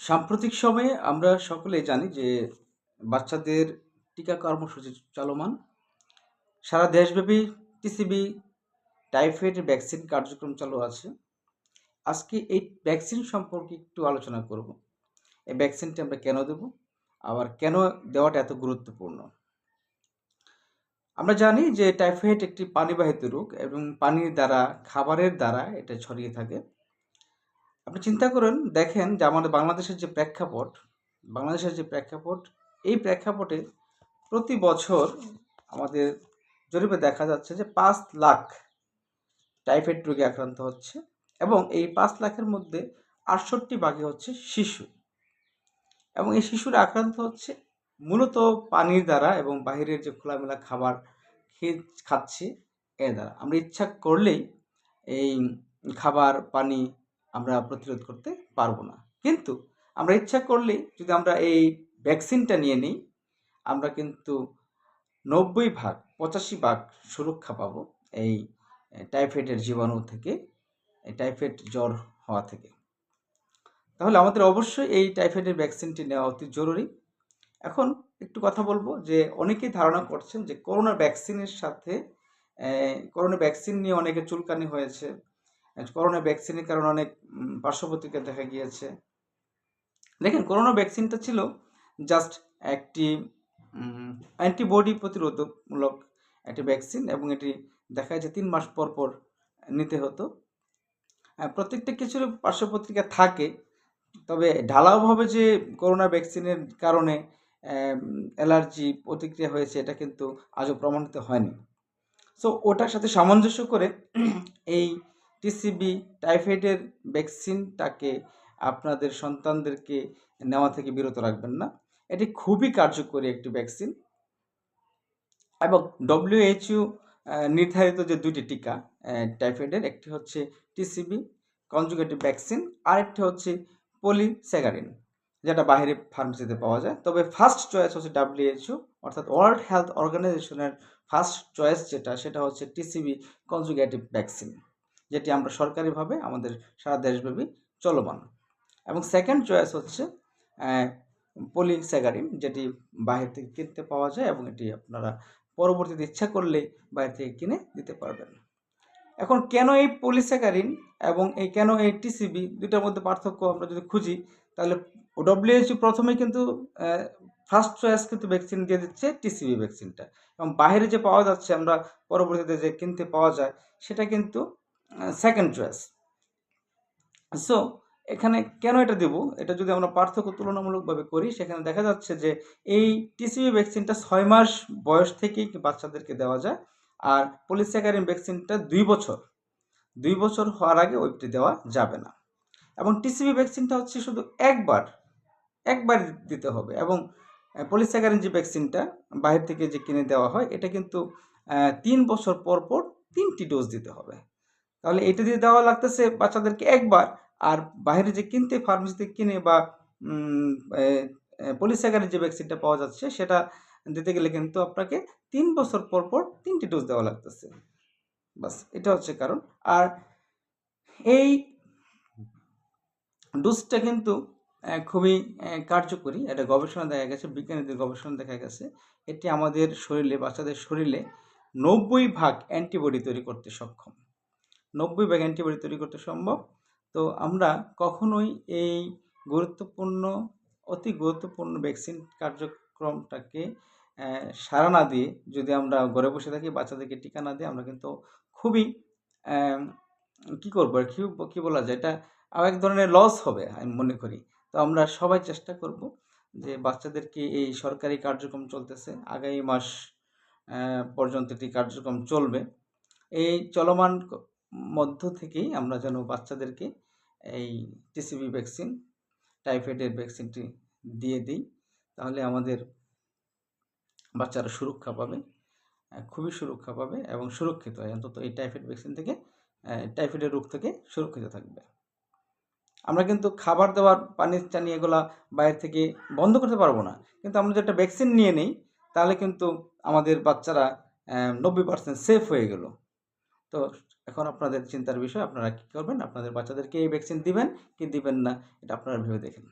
সাম্প্রতিক সময়ে আমরা সকলেই জানি যে বাচ্চাদের টিকা কর্মসূচি চলমান। সারা দেশব্যাপী টিসিবি, টাইফয়েড ভ্যাকসিন কার্যক্রম চালু আছে। আজকে এই ভ্যাকসিন সম্পর্কে একটু আলোচনা করব। এই ভ্যাকসিনটি আমরা কেন দেব? আবার কেন দেওয়াটা এত গুরুত্বপূর্ণ? আমরা জানি যে টাইফয়েড একটি পানিবাহিত রোগ এবং পানির দ্বারা, খাবারের দ্বারা এটা ছড়িয়ে থাকে। আপনি চিন্তা করেন দেখেন যে আমাদের বাংলাদেশের যে প্রেক্ষাপট, বাংলাদেশের যে প্রেক্ষাপট, এই প্রেক্ষাপটে প্রতি বছর আমাদের জরিপে দেখা যাচ্ছে যে পাঁচ লাখ টাইফয়েড রোগে আক্রান্ত হচ্ছে এবং এই পাঁচ লাখের মধ্যে ৬৮ ভাগই হচ্ছে শিশু। এবং এই শিশুরা আক্রান্ত হচ্ছে মূলত পানির দ্বারা এবং বাহিরের যে খোলামেলা খাবার খেয়ে খাচ্ছে এর দ্বারা। আমরা ইচ্ছা করলেই এই খাবার, পানি আমরা প্রতিরোধ করতে পারব না। কিন্তু আমরা ইচ্ছা করলেই যদি আমরা এই ভ্যাকসিনটা নিয়ে নিই, আমরা কিন্তু ৯০ ভাগ, ৮৫ ভাগ সুরক্ষা পাবো এই টাইফয়েডের জীবাণু থেকে, এই টাইফয়েড জ্বর হওয়া থেকে। তাহলে আমাদের অবশ্যই এই টাইফয়েডের ভ্যাকসিনটি নেওয়া অতি জরুরি। এখন একটু কথা বলব যে অনেকেই ধারণা করছেন যে করোনা ভ্যাকসিনের সাথে করোনা ভ্যাকসিন নিয়ে অনেকের চুলকানি হয়েছে। করোনা ভ্যাকসিনের কারণে অনেক পার্শ্বপ্রতিক্রিয়া দেখা গিয়েছে। দেখেন করোনা ভ্যাকসিনটা ছিল জাস্ট একটি অ্যান্টিবডি প্রতিরোধকমূলক একটি ভ্যাকসিন এবং এটি দেখা যায় যে ৩ মাস পর, পর নিতে হতো। প্রত্যেকটা কিছুর পার্শ্বপ্রতিক্রিয়া থাকে। তবে ঢালাওভাবে যে করোনা ভ্যাকসিনের কারণে অ্যালার্জি প্রতিক্রিয়া হয়েছে এটা কিন্তু আজও প্রমাণিত হয়নি। সো ওটার সাথে সামঞ্জস্য করে এই টিসিবি, টাইফয়েডের ভ্যাকসিনটাকে আপনাদের সন্তানদেরকে নেওয়া থেকে বিরত রাখবেন না। এটি খুবই কার্যকরী একটি ভ্যাকসিন। এবং অ্যা নির্ধারিত যে ২ টি টিকা টাইফয়েডের একটি হচ্ছে টিসিবি কনজুগেটিভ ভ্যাকসিন, আরেকটি হচ্ছে পলিস্যাকারিন যেটা বাহিরে ফার্মেসিতে পাওয়া যায়। তবে ফার্স্ট চয়েস হচ্ছে WHO অর্থাৎ ওয়ার্ল্ড হেলথ অর্গানাইজেশনের ফার্স্ট চয়েস যেটা সেটা হচ্ছে টিসিবি কনজুগেটিভ ভ্যাকসিন। যেটি আমরা সরকারিভাবে আমাদের সারা দেশব্যাপী চলমান। এবং সেকেন্ড চয়েস হচ্ছে অ্যা পলিস্যাকারিন যেটি বাহির থেকে কিনতে পাওয়া যায় এবং এটি আপনারা পরবর্তীতে ইচ্ছা করলে বাইরে থেকে কিনে দিতে পারবেন। এখন কেন এই পলিস্যাকারিন এবং এই কেন এই টিসিবি ২ টার মধ্যে পার্থক্য আমরা যদি খুঁজি, তাহলে WHO প্রথমেই কিন্তু ফার্স্ট চয়েস কিন্তু ভ্যাকসিন দিয়ে দিচ্ছে টিসিবি ভ্যাকসিনটা। এবং বাইরে যে পাওয়া যাচ্ছে, আমরা পরবর্তীতে যে কিনতে পাওয়া যায়, সেটা কিন্তু সেকেন্ড চয়েস। সো এখানে কেন এটা দেব? এটা যদি আমরা পার্থক্য তুলনামূলকভাবে করি সেখানে দেখা যাচ্ছে যে এই টিসিবি ভ্যাকসিনটা ছয় মাস বয়স থেকেই বাচ্চাদেরকে দেওয়া যায়। আর পলিস্যাকারিন ভ্যাকসিনটা দুই বছর। দুই বছর হওয়ার আগে ওইটি দেওয়া যাবে না। এবং টিসিবি ভ্যাকসিনটা হচ্ছে শুধু একবার, একবার দিতে হবে এবং পলিস্যাকারিন যে ভ্যাকসিনটা বাহির থেকে যে কিনে দেওয়া হয় এটা কিন্তু তিন বছর পর, পর তিনটি ডোজ দিতে হবে। তাহলে এটা দিয়ে দেওয়া লাগতেছে বাচ্চাদেরকে একবার আর বাইরে যে কিনতে ফার্মেসি থেকে কিনে বা এ যে ভ্যাকসিনটা পাওয়া যাচ্ছে সেটা দিতে গেলে কিন্তু আপনাকে তিন বছর পর, পর তিনটি ডোজ দেওয়া লাগতেছে। বাস এটা হচ্ছে কারণ। আর এই ডোজটা কিন্তু খুবই কার্যকরী। এটা গবেষণা দেখা গেছে, বিজ্ঞানীদের গবেষণা দেখা গেছে। এটি আমাদের শরীরে বাচ্চাদের শরীরে ৯০ ভাগ অ্যান্টিবডি তৈরি করতে সক্ষম। ৯০ ভাগ অ্যান্টিবডি তৈরি করতে সম্ভব। তো আমরা কখনোই এই গুরুত্বপূর্ণ, অতি গুরুত্বপূর্ণ ভ্যাকসিন কার্যক্রমটাকে সাড়া না দিয়ে যদি আমরা ঘরে বসে থাকি বাচ্চাদেরকে টিকা না দিয়ে আমরা কিন্তু খুবই কি করব আর কি, কি বলা যায় এটা আ এক ধরনের লস হবে আমি মনে করি। তো আমরা সবাই চেষ্টা করব যে বাচ্চাদেরকে এই সরকারি কার্যক্রম চলতেছে। আগামী মাস পর্যন্ত এটি কার্যক্রম চলবে। এই চলমান মধ্য থেকেই আমরা যেন বাচ্চাদেরকে এই টিসিবি ভ্যাকসিন, টাইফয়েডের ভ্যাকসিনটি দিয়ে দিই তাহলে আমাদের বাচ্চারা সুরক্ষা পাবে। খুবই সুরক্ষা পাবে এবং সুরক্ষিত হয় অন্তত এই টাইফয়েড ভ্যাকসিন থেকে টাইফয়েডের রোগ থেকে সুরক্ষিত থাকবে। আমরা কিন্তু খাবার দাবার, পানি-টানি এগুলা বাইরে থেকে বন্ধ করতে পারব না। কিন্তু আমরা যদি একটা ভ্যাকসিন নিয়ে নেই তাহলে কিন্তু আমাদের বাচ্চারা নব্বই পার্সেন্ট সেফ হয়ে গেল। তো এখন আপনাদের চিন্তার বিষয়, আপনারা কী করবেন? আপনাদের বাচ্চাদেরকে এই ভ্যাকসিন দিবেন, কি দিবেন না, এটা আপনারা ভেবে দেখেন।